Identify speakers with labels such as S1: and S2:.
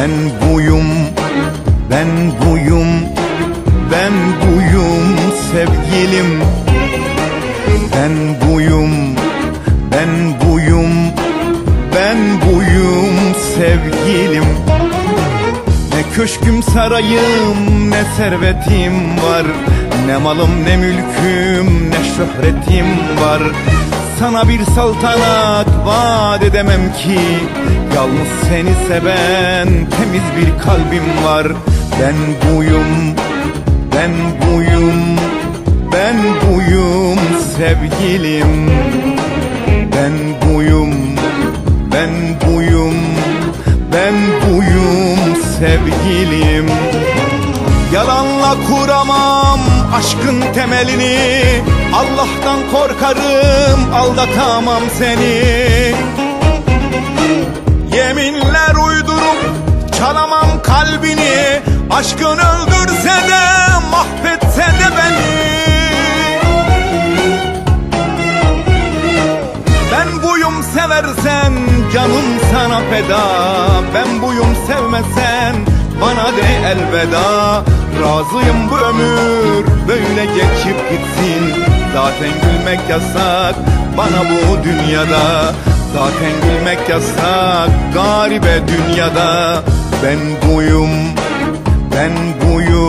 S1: Ben buyum, ben buyum sevgilim. Ben buyum, ben buyum, ben buyum sevgilim. Ne köşküm sarayım ne servetim var. Ne malım ne mülküm ne şöhretim var Sana bir saltanat vaat edemem ki. Yalnız seni seven temiz bir kalbim var. Ben buyum, ben buyum, ben buyum sevgilim. Ben buyum, ben buyum, ben buyum sevgilim Yalanla kuramam aşkın temelini. Allah'tan korkarım aldatamam seni. Yeminler uydurup çalamam kalbini. Aşkın öldürse de mahvetse de beni. Ben buyum seversen canım sana feda. Ben buyum sevmesen bana de elveda Razıyım bu ömür. Böyle geçip gitsin. Zaten gülmek yasak bana bu dünyada. Zaten gülmek yasak garibe dünyada. Ben buyum, ben buyum,